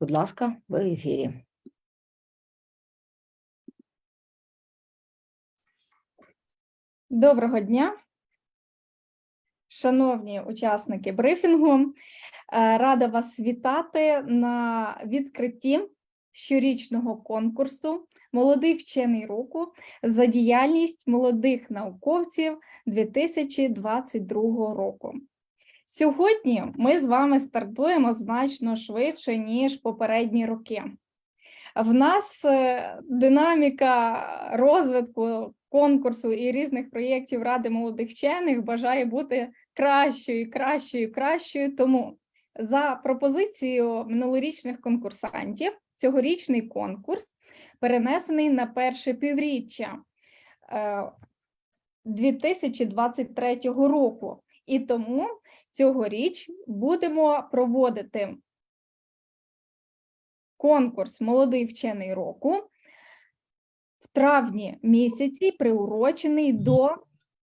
Будь ласка, в ефірі. Доброго дня, шановні учасники брифінгу. Е, Рада вас вітати на відкритті щорічного конкурсу Молодий вчений року за діяльність молодих науковців 2022 року. Сьогодні ми з вами стартуємо значно швидше, ніж попередні роки. В нас е, динаміка розвитку конкурсу і різних проєктів Ради молодих вчених бажає бути кращою, кращою, кращою. Тому за пропозицією минулорічних конкурсантів цьогорічний конкурс перенесений на перше півріччя е, 2023 року. І тому цьогоріч будемо проводити конкурс Молодий вчений року в травні місяці, приурочений до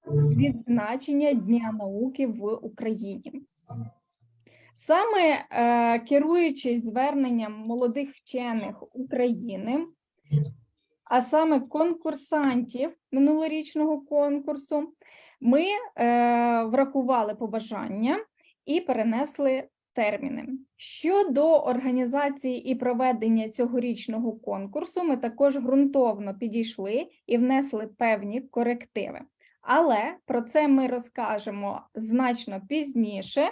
відзначення Дня науки в Україні. Саме е, керуючись зверненням молодих вчених України, а саме конкурсантів минулорічного конкурсу, ми е, врахували побажання і перенесли терміни. Щодо організації і проведення цьогорічного конкурсу, ми також ґрунтовно підійшли і внесли певні корективи. Але про це ми розкажемо значно пізніше е,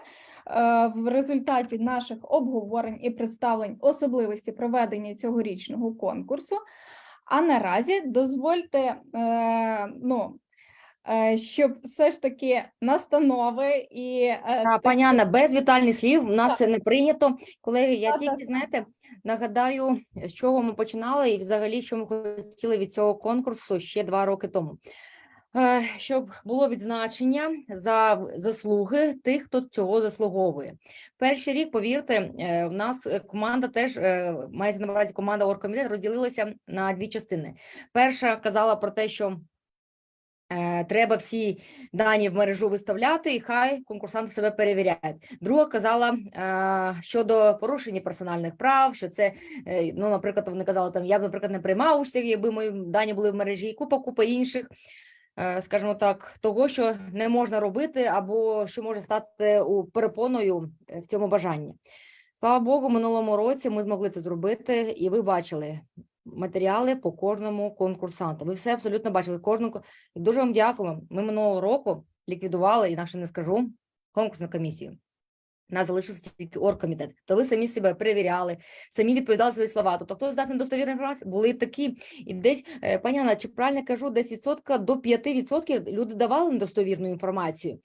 в результаті наших обговорень і представлень особливості проведення цьогорічного конкурсу. А наразі дозвольте е, ну, щоб все ж таки настанови і е, А, пані Анна, без вітальних слів у нас Так. це не прийнято. Колеги, я Так, тільки, так. знаєте, нагадаю, з чого ми починали і взагалі, що ми хотіли від цього конкурсу ще два роки тому. Е, Щоб було відзначення за заслуги тих, хто цього заслуговує. Перший рік, повірте, е, в нас е, команда теж е, мається на увазі команда оргкомітет розділилася на дві частини. Перша казала про те, що е, треба всі дані в мережу виставляти, і хай конкурсанти себе перевіряють. Друга казала е, щодо порушення персональних прав, що це, е, ну, наприклад, вони казали, там я б, наприклад, не приймав участь, якби мої дані були в мережі, і купа купа інших, е, скажімо так, того, що не можна робити, або що може стати у перепоною е, в цьому бажанні. Слава Богу, минулому році ми змогли це зробити, і ви бачили матеріали по кожному конкурсанту. Ви все абсолютно бачили. Кожному ко- і дуже вам дякуємо. Ми минулого року ліквідували, інакше не скажу, конкурсну комісію. Нас залишився тільки оргкомітет. То ви самі себе перевіряли, самі відповідали свої слова. Тобто, хто здав недостовірну інформацію, були такі. І десь, е, пані Анна, чи правильно я кажу, десь відсотка до 5% люди давали недостовірну інформацію.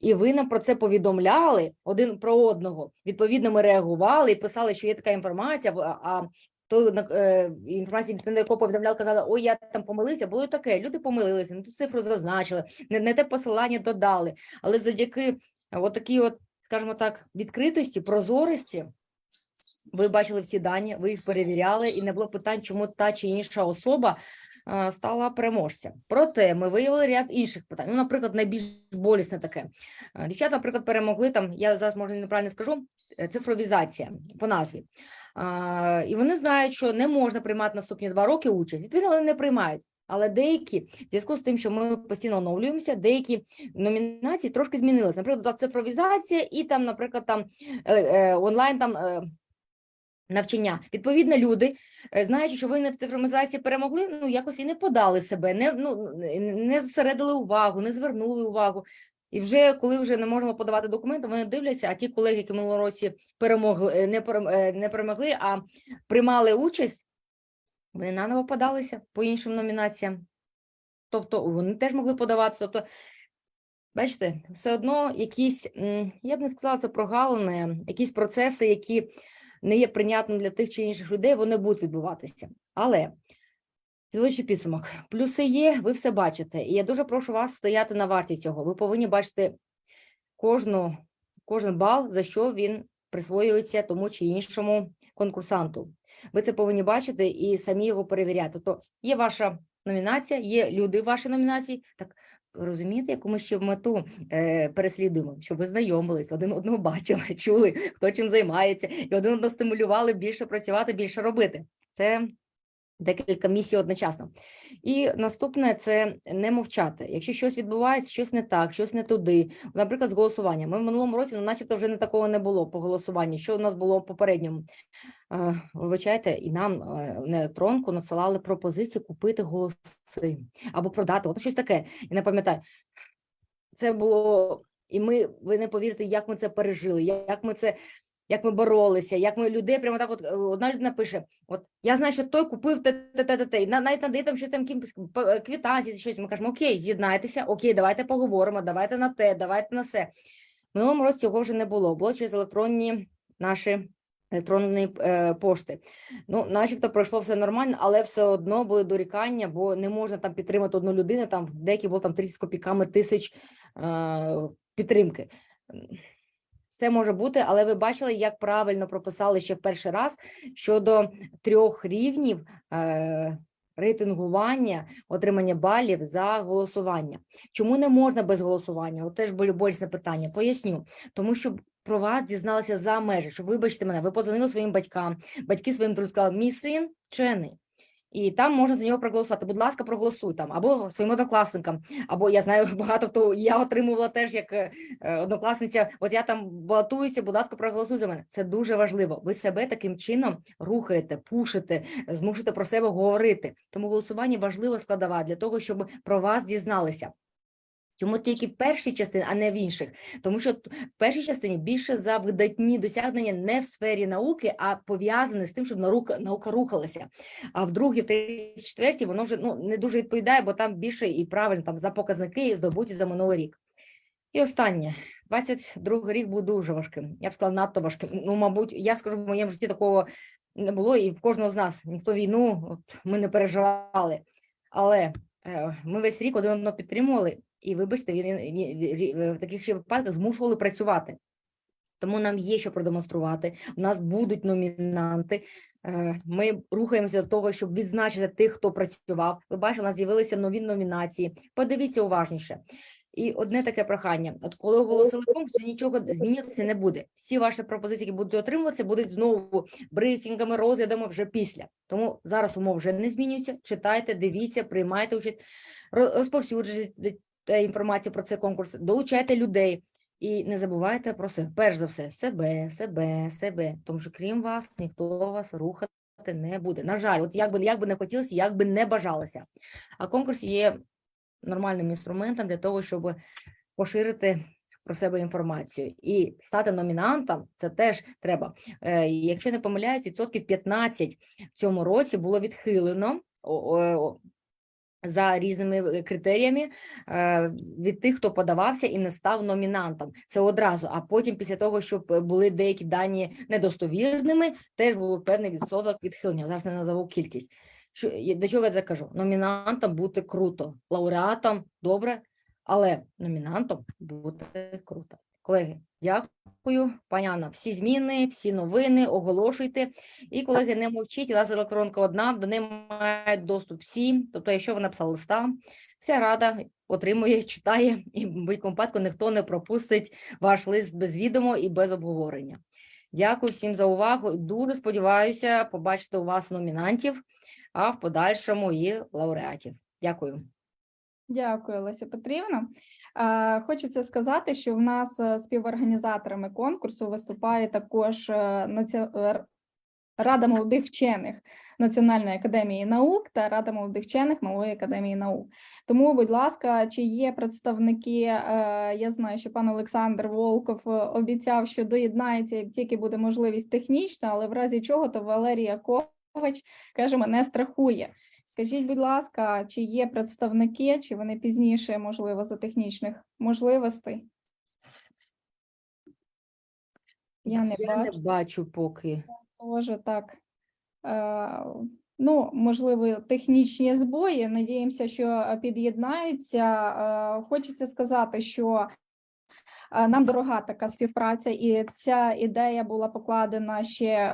І ви нам про це повідомляли один про одного. Відповідно, ми реагували і писали, що є така інформація, а той на- е, інформація, відповідно, якого повідомляв, казала, ой, я там помилився. Було таке. Люди помилилися, не ту цифру зазначили, не, не те посилання додали. Але завдяки от такій от, скажімо так, відкритості, прозорості. Ви бачили всі дані, ви їх перевіряли, і не було питань, чому та чи інша особа е, стала переможцем. Проте ми виявили ряд інших питань. Ну, наприклад, найбільш болісне таке. Е, Дівчата, наприклад, перемогли там, я зараз може неправильно скажу, цифровізація по назві. І вони знають, що не можна приймати наступні два роки участь. Відповідно, вони не приймають. Але деякі, в зв'язку з тим, що ми постійно оновлюємося, деякі номінації трошки змінилися. Наприклад, цифровізація і там, наприклад, там е, е, онлайн там. Е, Навчання відповідно, люди, знаючи, що ви не в цифровізації перемогли, ну якось і не подали себе, не ну не зосередили увагу, не звернули увагу. І вже коли вже не можемо подавати документи, вони дивляться. А ті колеги, які минулого році перемогли, е, не е, не перемогли, а приймали участь, вони наново подалися по іншим номінаціям. Тобто вони теж могли подаватися. Тобто, бачите, все одно якісь, я б не сказала, це прогалини, якісь процеси, які не є прийнятними для тих чи інших людей, вони будуть відбуватися. Але Підводячи підсумок, плюси є, ви все бачите. І я дуже прошу вас стояти на варті цього. Ви повинні бачити кожну, кожен бал, за що він присвоюється тому чи іншому конкурсанту. Ви це повинні бачити і самі його перевіряти. Тобто є ваша номінація, є люди в вашій номінації. Так розумієте, яку ми ще мету е, переслідуємо, щоб ви знайомились, один одного бачили, чули, хто чим займається, і один одного стимулювали більше працювати, більше робити. Це декілька місій одночасно. І наступне це не мовчати. Якщо щось відбувається, щось не так, щось не туди. Наприклад, з голосуванням. Ми в минулому році, ну, начебто, вже не такого не було по голосуванні. Що у нас було в попередньому? Вибачайте, і нам е, на електронку надсилали пропозиції купити голоси або продати. От щось таке. Я не пам'ятаю. Це було, і ми, ви не повірите, як ми це пережили, як ми це. Як ми боролися, як ми людей прямо так, от е, одна людина пише: От я знаю, що той купив те, те, те, те, те, навіть надає там щось там е, квитанції, щось. Ми кажемо, окей, з'єднайтеся, окей, давайте поговоримо, давайте на те, давайте на все. Минулому році цього вже не було. Було через електронні наші електронні е, пошти. Ну, начебто пройшло все нормально, але все одно були дорікання, бо не можна там підтримати одну людину. Там деякі було там 30 з копійками тисяч е, підтримки. Все може бути, але ви бачили, як правильно прописали ще в перший раз щодо трьох рівнів е, рейтингування, отримання балів за голосування. Чому не можна без голосування? От теж болі- болісне питання. Поясню, тому що про вас дізналися за межі. Що вибачте мене, ви подзвонили своїм батькам, батьки своїм друзям сказали, мій син вчений. І там можна за нього проголосувати. Будь ласка, проголосуй там або своїм однокласникам, або я знаю багато хто я отримувала теж як е, е, однокласниця. От я там балотуюся, будь ласка, проголосуй за мене. Це дуже важливо. Ви себе таким чином рухаєте, пушите, змушуєте про себе говорити. Тому голосування важлива складова для того, щоб про вас дізналися. Чому тільки в першій частині, а не в інших? Тому що в першій частині більше за видатні досягнення не в сфері науки, а пов'язане з тим, щоб наука, рухалася. А в другій, в третій, четвертій воно вже ну, не дуже відповідає, бо там більше і правильно там за показники здобуті за минулий рік. І останнє. 22 рік був дуже важким. Я б сказала, надто важким. Ну, мабуть, я скажу, в моєму житті такого не було, і в кожного з нас ніхто війну, от ми не переживали. Але е, ми весь рік один одного підтримували, і вибачте, він, він, він- в таких ще випадках змушували працювати. Тому нам є що продемонструвати. У нас будуть номінанти. Е, Ми рухаємося до того, щоб відзначити тих, хто працював. Ви бачите, у нас з'явилися нові номінації. Подивіться уважніше. І одне таке прохання: от коли оголосили конкурс, нічого змінюватися не буде. Всі ваші пропозиції, які будуть отримуватися, будуть знову брифінгами, розглядами вже після. Тому зараз умов вже не змінюються. Читайте, дивіться, приймайте участь, розповсюджуйте інформацію про цей конкурс, долучайте людей. І не забувайте про себе, перш за все, себе, себе, себе. Тому що крім вас, ніхто вас рухати не буде. На жаль, от як би, як би не хотілося, як би не бажалося. А конкурс є нормальним інструментом для того, щоб поширити про себе інформацію. І стати номінантом це теж треба. Е, Якщо не помиляюсь, відсотків 15 в цьому році було відхилено. За різними е, критеріями е, від тих, хто подавався і не став номінантом. Це одразу. А потім, після того, щоб е, були деякі дані недостовірними, теж був певний відсоток відхилення. Зараз не назову кількість. Що до чого я це кажу? Номінантом бути круто, лауреатом добре, але номінантом бути круто. Колеги, дякую, пані Анна. Всі зміни, всі новини оголошуйте. І колеги, не мовчіть, у нас електронка одна, до неї мають доступ всі. Тобто, якщо ви написали листа, вся рада отримує, читає, і в будь-якому випадку ніхто не пропустить ваш лист без відомо і без обговорення. Дякую всім за увагу. Дуже сподіваюся побачити у вас номінантів, а в подальшому і лауреатів. Дякую. Дякую, Леся Петрівна. Е, Хочеться сказати, що в нас е, співорганізаторами конкурсу виступає також е, Рада молодих вчених Національної академії наук та Рада молодих вчених Малої академії наук. Тому, будь ласка, чи є представники? Я знаю, що пан Олександр Волков обіцяв, що доєднається, як тільки буде можливість технічна, але в разі чого, то Валерія Ковач каже, мене страхує. Скажіть, будь ласка, чи є представники, чи вони пізніше, можливо, за технічних можливостей? Я не Я не бачу. бачу поки. Може, так. Е, ну, можливо, технічні збої. Надіємося, що е, під'єднаються. Е, хочеться сказати, що Нам дорога така співпраця, і ця ідея була покладена ще е,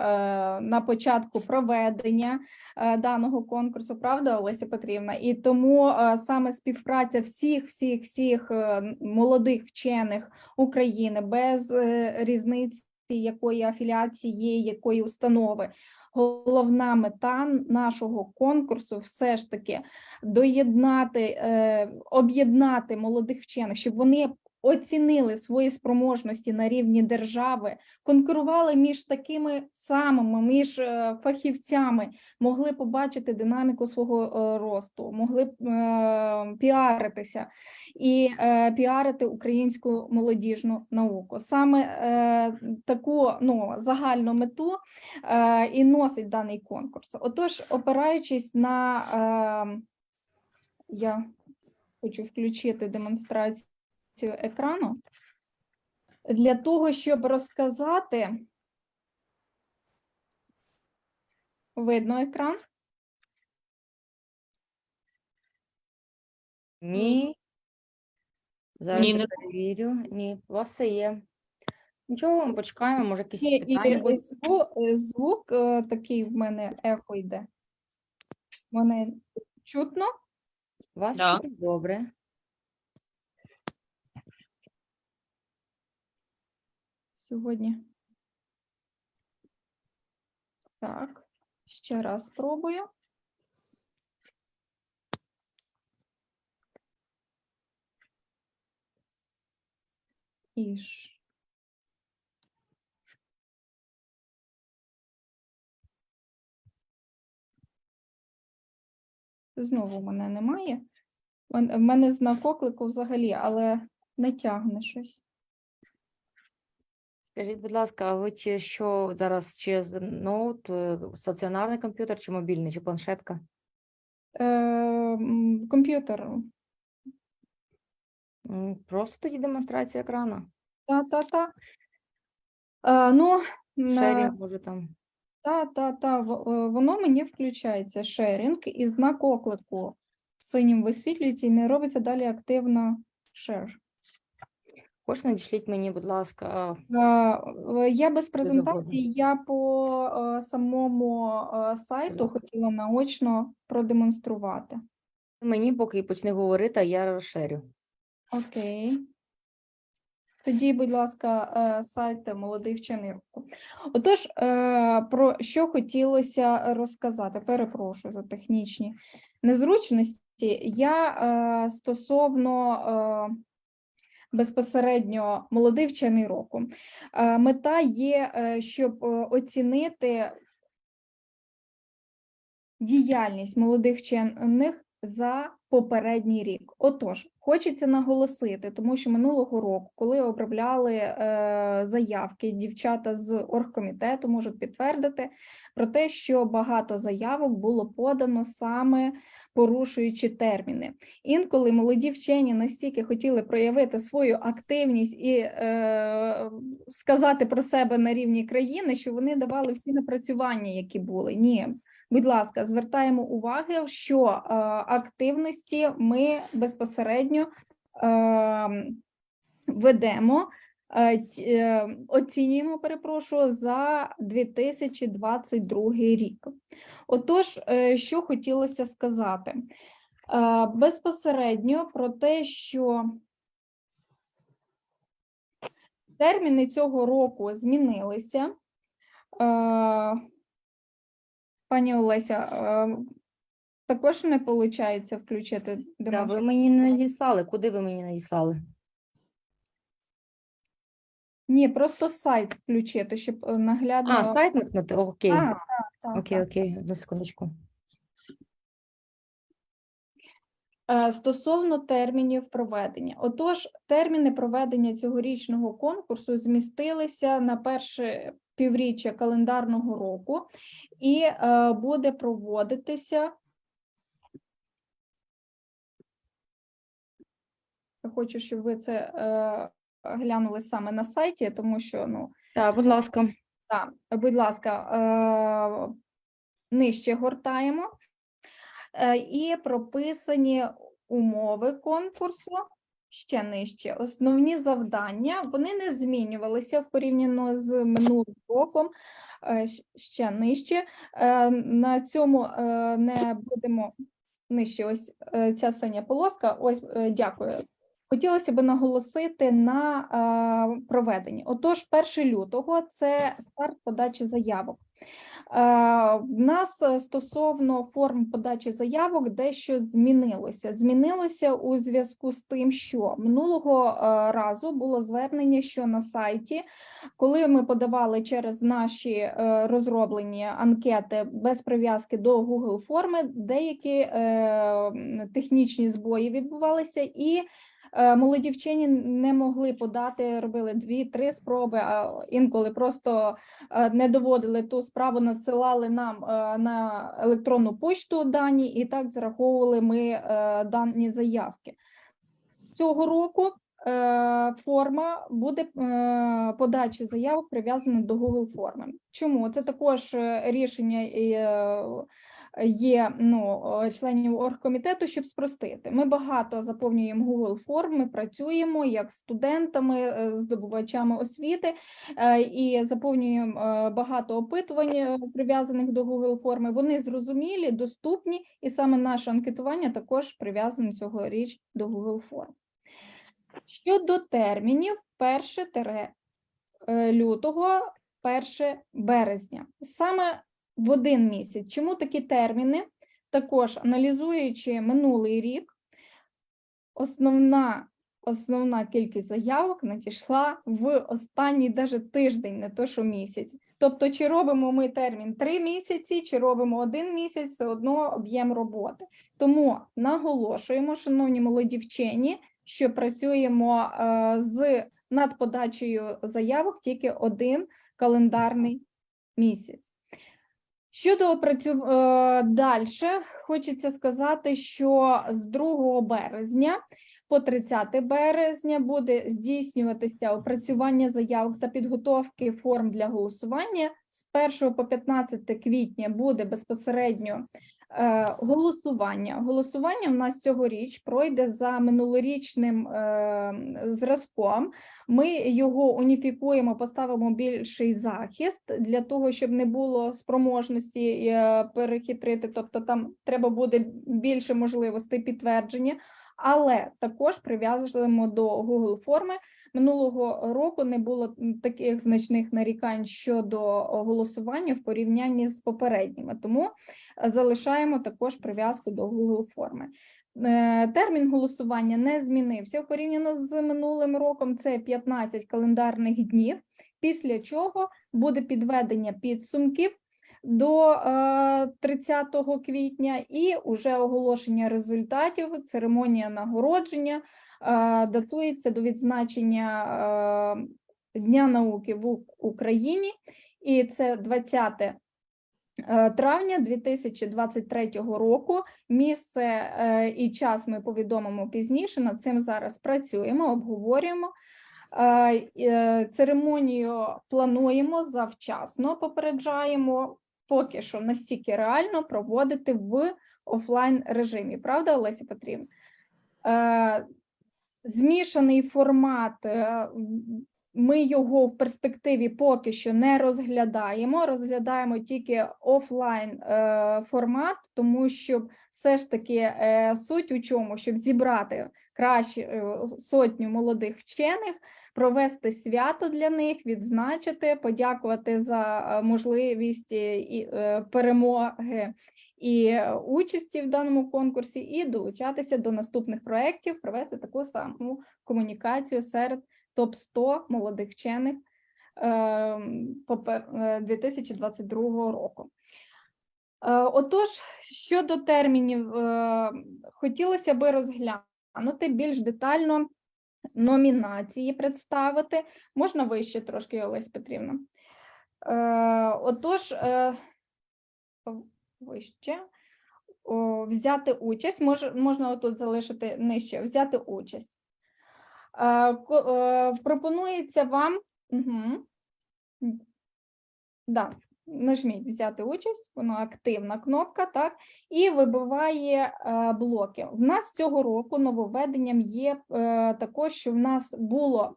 на початку проведення е, даного конкурсу, правда, Олеся Петрівна? І тому е, саме співпраця всіх, всіх, всіх е, молодих вчених України без е, різниці якої афіліації, якої установи. Головна мета нашого конкурсу все ж таки доєднати, е, об'єднати молодих вчених, щоб вони оцінили свої спроможності на рівні держави, конкурували між такими самими, між е, фахівцями, могли побачити динаміку свого е, росту, могли е, піаритися і піарити українську молодіжну науку. Саме таку ну, загальну мету і носить даний конкурс. Отож, опираючись на я хочу включити демонстрацію екрану для того, щоб розказати. Видно екран? Ні. Зараз Ні, не- перевірю. Ні, у вас все є. Нічого, почекаємо, може якісь І, і питання будуть. звук, звук е, такий в мене ехо йде. Мене чутно? Вас Да. чути добре. Сьогодні. Так, ще раз спробую. І ж. Знову мене немає. В мене знак оклику взагалі, але не тягне щось. Скажіть, будь ласка, а ви чи що зараз через ноут, е, стаціонарний комп'ютер, чи мобільний, чи планшетка? Е, м, комп'ютер. М, Просто тоді демонстрація екрану. Та-та-та. Е, ну, Шерінг, може там. та, та, та, в- е, воно мені включається шерінг і знак оклику синім висвітлюється і не робиться далі активно шер. Хоч надішліть мені, будь ласка, е, Я без презентації, я по е, самому е, сайту хотіла наочно продемонструвати. мені, поки почне говорити, а я розширю. Окей. Тоді, будь ласка, е, сайт молодий вчений руку. Отож, е, про що хотілося розказати? Перепрошую за технічні незручності. Я е, стосовно безпосередньо молодий вчений року. Е, Мета є, е, щоб е, оцінити діяльність молодих вчених за попередній рік. Отож, хочеться наголосити, тому що минулого року, коли обробляли е, заявки, дівчата з оргкомітету можуть підтвердити про те, що багато заявок було подано саме порушуючи терміни. Інколи молоді вчені настільки хотіли проявити свою активність і е, сказати про себе на рівні країни, що вони давали всі напрацювання, які були. Ні, Будь ласка, звертаємо увагу, що е, активності ми безпосередньо е, ведемо, е, оцінюємо, перепрошую, за 2022 рік. Отож, е, що хотілося сказати? Е, безпосередньо про те, що терміни цього року змінилися. Е, Пані Олеся, е, також не виходить включити Да, ви мені не надіслали. Куди ви мені надіслали? Ні, просто сайт включити, щоб е, наглядно. А, сайт накнути. Окей. А, так, так, Окей, так. окей, одну секундочку. Стосовно термінів проведення, отож, терміни проведення цьогорічного конкурсу змістилися на перше півріччя календарного року і е, буде проводитися. Я хочу, щоб ви це е, глянули саме на сайті, тому що ну Так, будь ласка. Так, будь ласка, е, нижче гортаємо е, і прописані умови конкурсу. ще нижче. Основні завдання вони не змінювалися порівняно з минулим роком. е, Ще нижче. Е, На цьому е, не будемо нижче. Ось е, ця синя полоска. Ось е, дякую. Хотілося б наголосити на е, проведенні. Отож, 1 лютого це старт подачі заявок. В нас е, стосовно форм подачі заявок дещо змінилося. Змінилося у зв'язку з тим, що минулого е, разу було звернення, що на сайті, коли ми подавали через наші е, розроблені анкети без прив'язки до Google форми, деякі технічні збої відбувалися і. Е, Молоді вчені не могли подати, робили дві-три спроби, а інколи просто е, не доводили ту справу, надсилали нам е, на електронну почту дані, і так зараховували ми дані заявки. Цього року форма буде подачі заявок прив'язана до Google форми. Чому? Це також рішення є ну, е, членів оргкомітету, щоб спростити. Ми багато заповнюємо Google форм, ми працюємо як студентами, е, здобувачами освіти, е, і заповнюємо багато опитувань, прив'язаних до Google форми. Вони зрозумілі, доступні, і саме наше анкетування також прив'язане цьогоріч до Google форм. Щодо термінів, 1 тире, е, лютого, 1 березня. Саме в один місяць. Чому такі терміни? Також аналізуючи минулий рік, основна, основна кількість заявок надійшла в останній даже тиждень, не то що місяць. Тобто, чи робимо ми термін 3 місяці, чи робимо один місяць, все одно об'єм роботи. Тому наголошуємо, шановні молоді вчені, що працюємо е, з над подачею заявок тільки один календарний місяць. Щодо опрацю... е, далі, хочеться сказати, що з 2 березня по 30 березня буде здійснюватися опрацювання заявок та підготовки форм для голосування. З 1 по 15 квітня буде безпосередньо голосування. Голосування в нас цьогоріч пройде за минулорічним е, зразком. Ми його уніфікуємо, поставимо більший захист для того, щоб не було спроможності е, перехитрити. Тобто, там треба буде більше можливостей підтвердження. Але також прив'язуємо до Google форми. Минулого року не було таких значних нарікань щодо голосування в порівнянні з попередніми, тому е, залишаємо також прив'язку до Google форми. Е, Термін голосування не змінився порівняно з минулим роком. Це 15 календарних днів. Після чого буде підведення підсумків до е, 30 квітня і уже оголошення результатів, церемонія нагородження е, датується до відзначення е, Дня науки в Україні, і це 20 е, травня 2023 року. Місце е, і час ми повідомимо пізніше. Над цим зараз працюємо, обговорюємо. Е, е, Церемонію плануємо завчасно, попереджаємо. Поки що настільки реально проводити в офлайн режимі. Правда, Олеся Петрівна? Е, Змішаний формат. е, Ми його в перспективі поки що не розглядаємо. Розглядаємо тільки офлайн е, формат, тому що все ж таки е, суть у чому, щоб зібрати краще сотню молодих вчених, провести свято для них, відзначити, подякувати за е, можливість е, і е, перемоги і участі в даному конкурсі, і долучатися до наступних проєктів, провести таку саму комунікацію серед топ 100 молодих вчених ем, попер- е, 2022 року. Е, Отож, щодо термінів, хотілося би розглянути більш детально номінації представити. Можна вище трошки, Олесь Петрівна. Е, Отож, е, вище. О, взяти участь, мож, можна отут залишити нижче, взяти участь. Е, е, пропонується вам. Угу. Да, нажміть взяти участь, воно активна кнопка, так, і вибиває е, блоки. В нас цього року нововведенням є е, також, що в нас було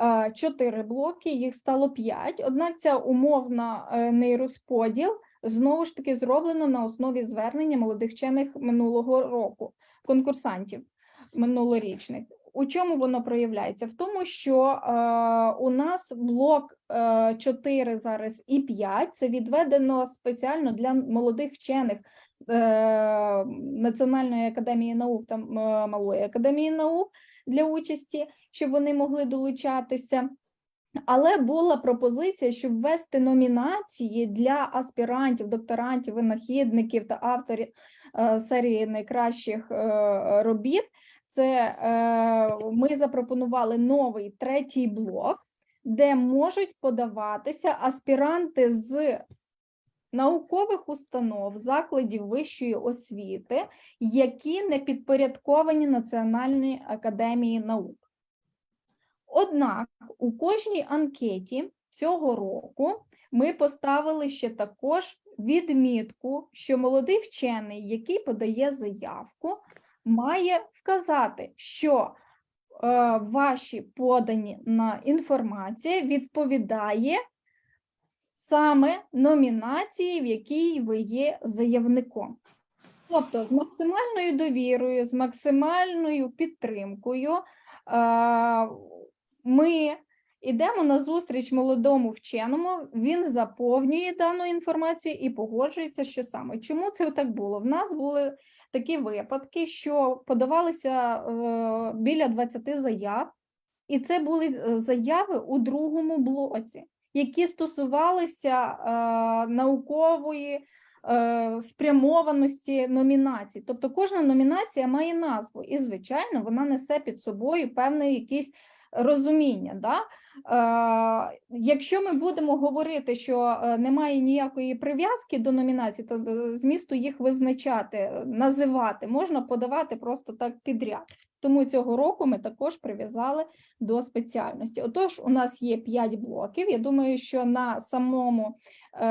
е, чотири блоки, їх стало п'ять. Однак ця умовна нейрозподіл знову ж таки зроблено на основі звернення молодих вчених минулого року, конкурсантів минулорічних. У чому воно проявляється? В тому, що е, у нас блок е, 4 зараз і 5 це відведено спеціально для молодих вчених е, Національної академії наук та е, Малої академії наук для участі, щоб вони могли долучатися. Але була пропозиція, щоб ввести номінації для аспірантів, докторантів, винахідників та авторів е, серії найкращих е, робіт. Це е, ми запропонували новий третій блок, де можуть подаватися аспіранти з наукових установ, закладів вищої освіти, які не підпорядковані Національній академії наук. Однак у кожній анкеті цього року ми поставили ще також відмітку, що молодий вчений, який подає заявку, має вказати, що е, ваші подані на інформація відповідає саме номінації, в якій ви є заявником. Тобто з максимальною довірою, з максимальною підтримкою е, ми йдемо на зустріч молодому вченому, він заповнює дану інформацію і погоджується, що саме. Чому це так було? В нас були такі випадки, що подавалися е, біля 20 заяв, і це були е, заяви у другому блоці, які стосувалися е, наукової спрямованості номінацій. Тобто кожна номінація має назву, і, звичайно, вона несе під собою певний якийсь розуміння. Да? Е, якщо ми будемо говорити, що е, немає ніякої прив'язки до номінацій, то е, змісту їх визначати, називати можна подавати просто так підряд. Тому цього року ми також прив'язали до спеціальності. Отож, у нас є 5 блоків. Я думаю, що на самому е,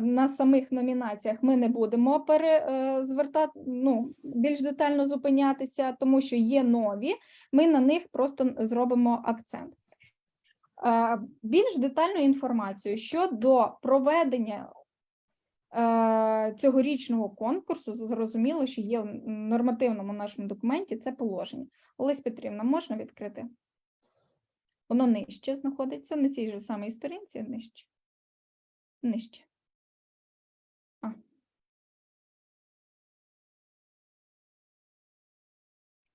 на самих номінаціях ми не будемо пере, е, ну, більш детально зупинятися, тому що є нові. Ми на них просто зробимо акцент. Е, Більш детальну інформацію щодо проведення цьогорічного конкурсу, зрозуміло, що є в нормативному нашому документі це положення. Олесь Петрівна, можна відкрити? Воно нижче знаходиться, на цій же самій сторінці, нижче. Нижче. А.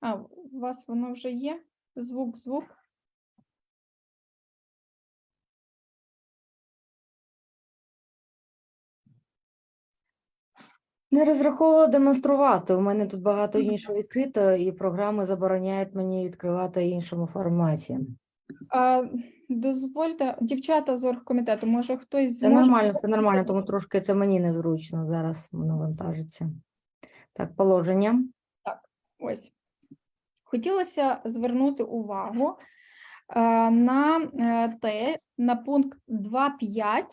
А, у вас воно вже є? Звук, звук. Не розраховувала демонструвати. У мене тут багато іншого відкрито, і програми забороняють мені відкривати іншому форматі. А, дозвольте, дівчата з оргкомітету, може хтось Це зможе нормально, все нормально, тому трошки це мені незручно зараз воно вантажиться. Так, положення. Так, Ось. Хотілося звернути увагу е, на те, на пункт 2.5.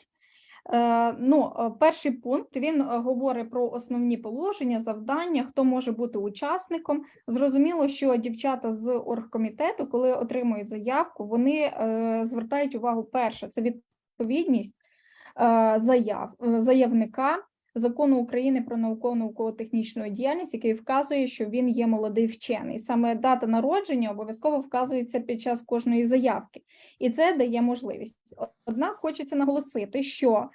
Е, Ну, е, перший пункт він е, говорить про основні положення, завдання, хто може бути учасником. Зрозуміло, що дівчата з оргкомітету, коли отримують заявку, вони звертають увагу перше, це відповідність заяв, заявника закону України про наукову науково-технічну діяльність, який вказує, що він є молодий вчений. Саме дата народження обов'язково вказується під час кожної заявки, і це дає можливість. Однак хочеться наголосити, що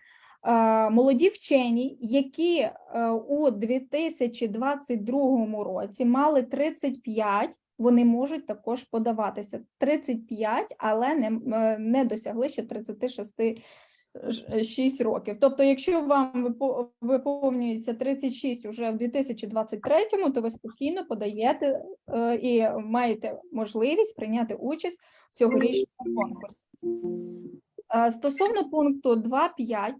е, молоді вчені, які е, у 2022 році мали 35, вони можуть також подаватися 35, але не, е, не досягли ще 36 6 років. Тобто, якщо вам випо- виповнюється 36 уже в 2023, то ви спокійно подаєте е, і маєте можливість прийняти участь в цьогорічному конкурсі. Е, Стосовно пункту 2.5,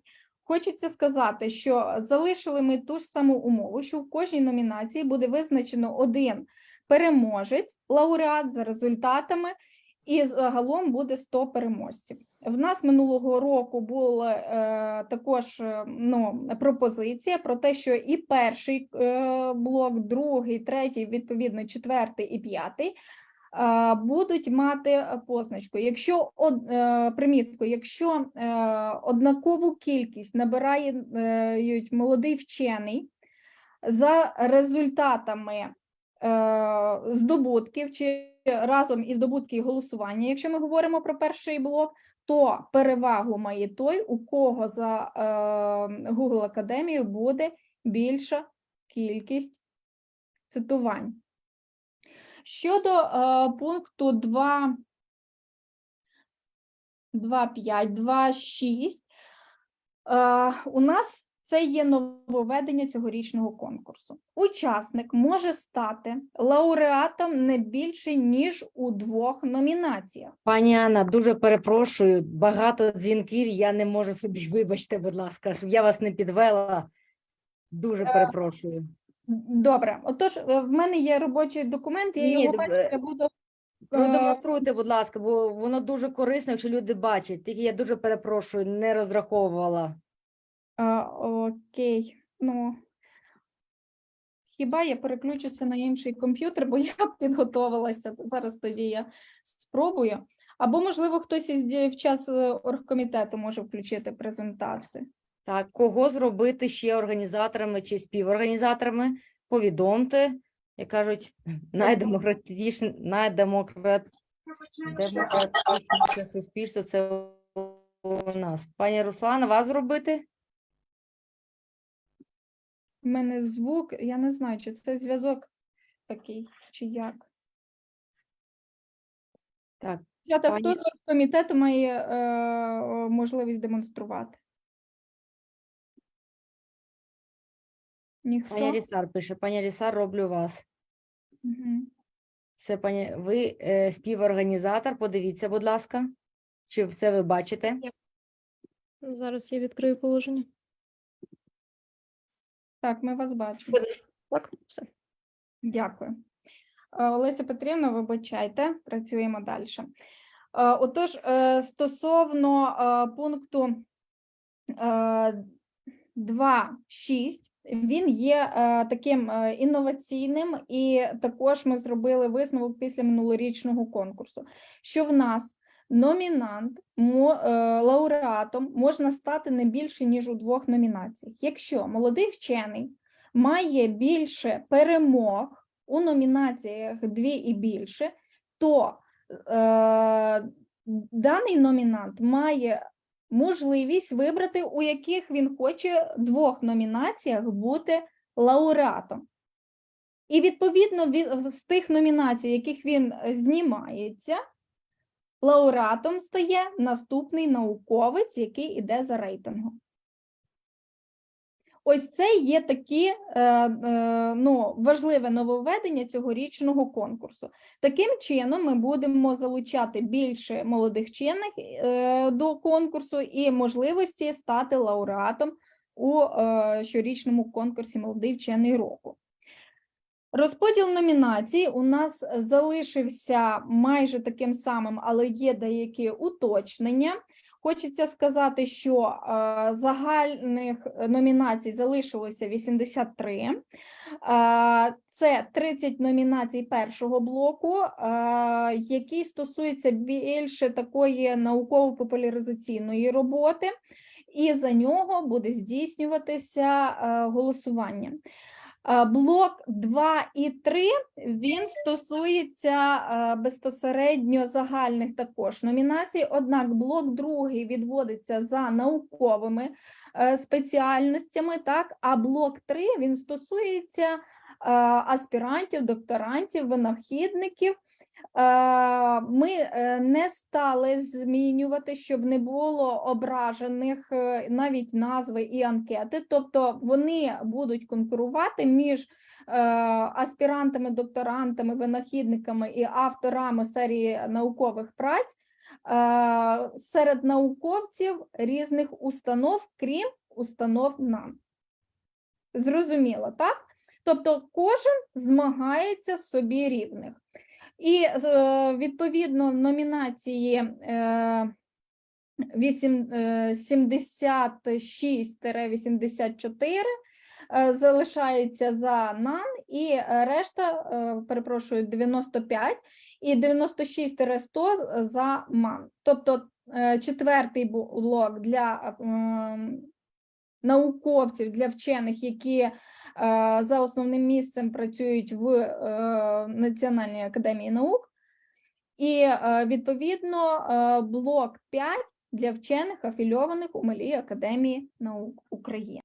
хочеться сказати, що залишили ми ту ж саму умову, що в кожній номінації буде визначено один переможець, лауреат за результатами, і загалом буде 100 переможців. в нас минулого року була е, також е, ну, пропозиція про те, що і перший е, блок, другий, третій, відповідно, четвертий і п'ятий е, будуть мати позначку. Якщо од, е, примітку, якщо однакову кількість набирають молодий вчений за результатами здобутків чи разом із здобутки голосування, якщо ми говоримо про перший блок, то перевагу має той, у кого за е, Google Академією буде більша кількість цитувань. Щодо е, пункту 2, 2.5, 2.6, е, у нас це є нововведення цьогорічного конкурсу. Учасник може стати лауреатом не більше, ніж у двох номінаціях. Пані Анна, дуже перепрошую, багато дзвінків, я не можу собі, вибачте, будь ласка, щоб я вас не підвела. Дуже перепрошую. Добре, отож, е, в мене є робочий документ, я Ні, його д- бачите, буду. е, Продемонструйте, будь ласка, бо воно дуже корисно, якщо люди бачать. Тільки я дуже перепрошую, не розраховувала. А, окей, ну хіба я переключуся на інший комп'ютер, бо я підготовилася. Зараз тоді я спробую. Або, можливо, хтось із дівчат оргкомітету може включити презентацію. Так, кого зробити ще організаторами чи співорганізаторами? Повідомте, як кажуть, найдемократичне, найдемократ... суспільство це у нас. Пані Руслана, вас зробити? У мене звук, я не знаю, чи це зв'язок такий, чи як. Так, Дівчата, пані- хто з оргкомітету має е, можливість демонструвати? Ніхто? пані Рісар пише, пані Рісар, роблю вас. Мгм. Це пані, ви е, співорганізатор, подивіться, будь ласка, чи все ви бачите? Зараз я відкрию положення. Так, ми вас бачимо. Так, все. Дякую. Е, Олеся Петрівна, вибачайте, працюємо далі. Отож, е, стосовно е, пункту е, 2.6, він є е, таким е, інноваційним, і також ми зробили висновок після минулорічного конкурсу, що в нас номінант, е, лауреатом можна стати не більше, ніж у двох номінаціях. Якщо молодий вчений має більше перемог у номінаціях дві і більше, то е, даний номінант має можливість вибрати, у яких він хоче двох номінаціях бути лауреатом. І відповідно від, з тих номінацій, яких він е, знімається, лауреатом стає наступний науковець, який іде за рейтингом. Ось це є такі е, ну, важливе нововведення цьогорічного конкурсу. Таким чином, ми будемо залучати більше молодих вчених е, до конкурсу і можливості стати лауреатом у е, щорічному конкурсі Молодий вчений року. Розподіл номінацій у нас залишився майже таким самим, але є деякі уточнення. Хочеться сказати, що е, загальних номінацій залишилося 83. Е, це 30 номінацій першого блоку, е, які стосуються більше такої науково-популяризаційної роботи, і за нього буде здійснюватися голосування. Е, Блок 2 і 3 він стосується е, безпосередньо загальних також номінацій. Однак блок другий відводиться за науковими е, спеціальностями, так а блок 3 він стосується аспірантів, докторантів, винахідників. Е, Ми е, не стали змінювати, щоб не було ображених е, навіть назви і анкети, тобто вони будуть конкурувати між аспірантами, докторантами, винахідниками і авторами серії наукових праць серед науковців різних установ, крім установ НАН. Зрозуміло, так? Тобто кожен змагається собі рівних. І е, відповідно номінації е, вісім- е, 76-84 е, залишається за НАН, і решта, перепрошую, 95 і 96-100 за МАН. Тобто четвертий блок для науковців, для вчених, які е, за основним місцем працюють в е, Національній академії наук. І е, відповідно блок 5 для вчених афільованих у Малій академії наук України.